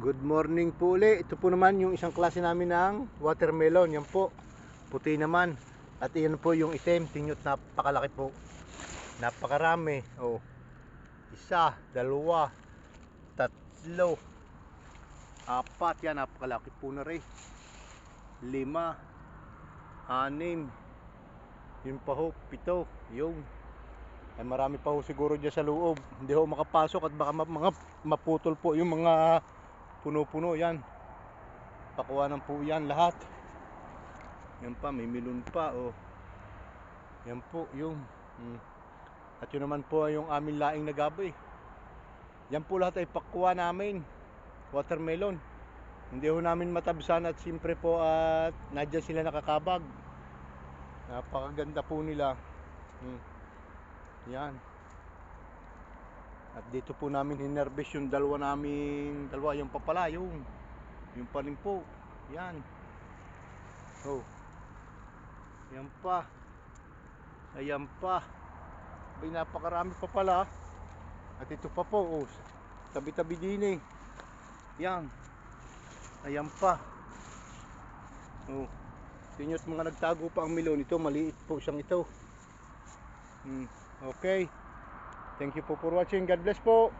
Good morning po uli. Ito po naman yung isang klase namin ng watermelon. Yan po. Puti naman. At iyan po yung itim. Tinyot napakalaki po. Napakarami. Oh. Isa, dalawa, tatlo, apat. Yan, napakalaki po na rin. Lima, anim, yun pa ho, pito, yung. Ay marami pa ho siguro dyan sa loob. Hindi ho makapasok at baka mga maputol po yung mga puno-puno yan. Pakuwanan po yan lahat. Yan pa, may milon pa oh. Yan po, yung. Hmm. At yun naman po yung aming laing na gabi. Yan po lahat ay pakuha namin. Watermelon. Hindi ho namin matabsan at siyempre po at nadyan sila nakakabag. Napakaganda po nila. Hmm. Yan. At dito po namin hinerbis yung dalawa namin, dalawa yung papala, yung yung pa po. Yan. Oh. Yan pa. Ayan pa. May napakarami pa pala. At ito pa po, oh. Tabi-tabi din eh. Yan. Ayan pa. Oh. Tingnan mga nagtago pa ang milon. Ito, maliit po siyang ito. Hmm. Okay. Thank you po for watching. God bless po.